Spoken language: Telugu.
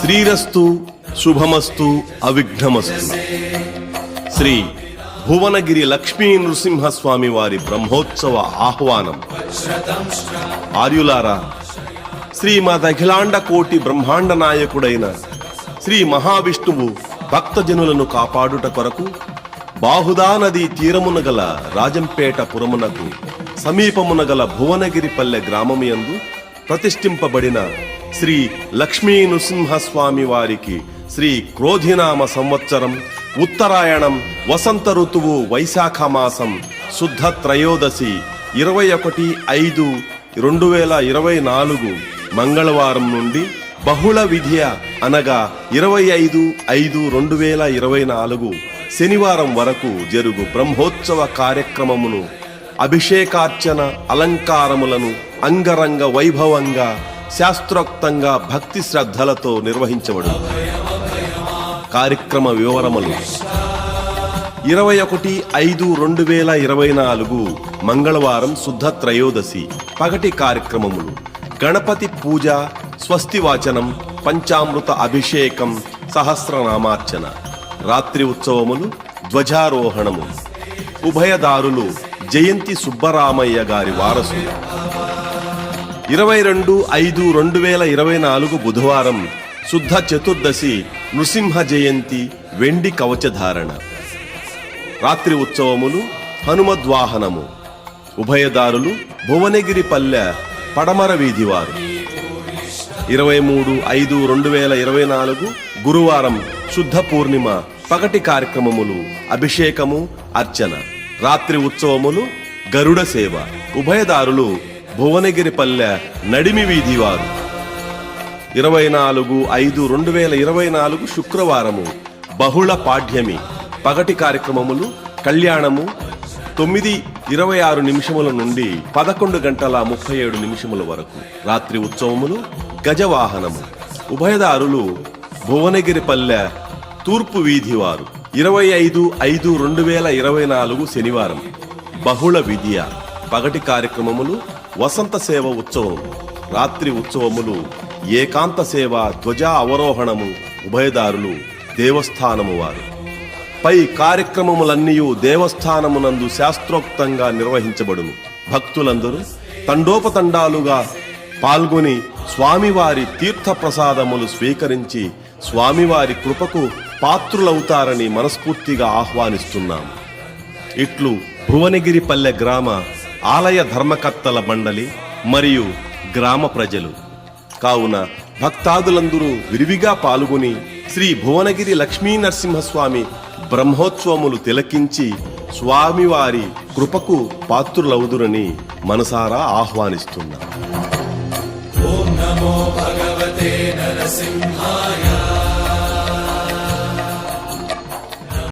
శ్రీరస్తు శుభమస్తు అవిఘ్నమస్తు. శ్రీ భువనగిరి లక్ష్మీ నృసింహస్వామి వారి బ్రహ్మోత్సవ ఆహ్వానం. ఆర్యులారా శ్రీమదఖిలాండ కోటి బ్రహ్మాండ నాయకుడైన శ్రీ మహావిష్ణువు భక్తజనులను కాపాడుట కొరకు బాహుదా నది తీరమున గల రాజంపేట పురమునకు సమీపమున గల భువనగిరిపల్లె గ్రామముయందు ప్రతిష్ఠింపబడిన శ్రీ లక్ష్మీ నృసింహస్వామి వారికి శ్రీ క్రోధినామ సంవత్సరం ఉత్తరాయణం వసంత ఋతువు వైశాఖ మాసం శుద్ధ త్రయోదశి ఇరవై ఒకటి ఐదు రెండు వేల ఇరవై నాలుగు మంగళవారం నుండి బహుళ విధియ అనగా ఇరవై ఐదు ఐదు రెండు వేల ఇరవై నాలుగు శనివారం వరకు జరుగు బ్రహ్మోత్సవ కార్యక్రమమును అభిషేకార్చన అలంకారములను అంగరంగ వైభవంగా శాస్త్రోక్తంగా భక్తి శ్రద్ధలతో నిర్వహించబడు. కార్యక్రమ వివరములు. ఇరవై ఒకటి ఐదు రెండు వేల ఇరవై నాలుగు మంగళవారం శుద్ధ త్రయోదశి పగటి కార్యక్రమములు. గణపతి పూజ స్వస్తి వాచనం పంచామృత అభిషేకం సహస్రనామార్చన. రాత్రి ఉత్సవములు ధ్వజారోహణము. ఉభయదారులు జయంతి సుబ్బరామయ్య గారి వారసులు ఇరవై రెండు ఐదు రెండు వేల ఇరవై నాలుగు బుధవారం శుద్ధ చతుర్దశి నృసింహ జయంతి వెండి కవచధారణ. రాత్రి ఉత్సవములు హనుమద్వాహనము. ఉభయదారులు భువనగిరి పల్లె పడమర వీధివారు. ఇరవై మూడు ఐదు రెండు వేల ఇరవై నాలుగు గురువారం శుద్ధ పూర్ణిమ పగటి కార్యక్రమములు అభిషేకము అర్చన. రాత్రి ఉత్సవములు గరుడ సేవ. ఉభయదారులు భువనగిరి పల్లె నడిమి వీధివారు ఇరవై నాలుగు ఐదు రెండు వేల ఇరవై నాలుగు శుక్రవారము బహుళ పాఠ్యమి పగటి కార్యక్రమములు కళ్యాణము తొమ్మిది ఇరవై ఆరు నిమిషముల నుండి పదకొండు గంటల ముప్పై ఏడు నిమిషముల వరకు. రాత్రి ఉత్సవములు గజవాహనము. ఉభయదారులు భువనగిరి పల్లె తూర్పు వీధివారు ఇరవై ఐదు ఐదు రెండు వేల ఇరవై నాలుగు శనివారం. బహుళ విద్య పగటి కార్యక్రమములు వసంత సేవ ఉత్సవం రాత్రి ఉత్సవములు ఏకాంత సేవ ధ్వజ అవరోహణము ఉభయదారులు దేవస్థానము వారు. పై కార్యక్రమములన్నీ దేవస్థానమునందు శాస్త్రోక్తంగా నిర్వహించబడును. భక్తులందరూ తండోపతండాలుగా పాల్గొని స్వామివారి తీర్థ ప్రసాదములు స్వీకరించి స్వామివారి కృపకు పాత్రులవుతారని మనస్ఫూర్తిగా ఆహ్వానిస్తున్నాం. ఇట్లు భువనగిరిపల్లె గ్రామ ఆలయ ధర్మకర్తల మండలి మరియు గ్రామ ప్రజలు. కావున భక్తాదులందరూ విరివిగా పాల్గొని శ్రీ భువనగిరి లక్ష్మీ నరసింహస్వామి బ్రహ్మోత్సవములు తిలకించి స్వామివారి కృపకు పాత్రులవుదురని మనసారా ఆహ్వానిస్తున్నారు నమో భగవతే నరసింహ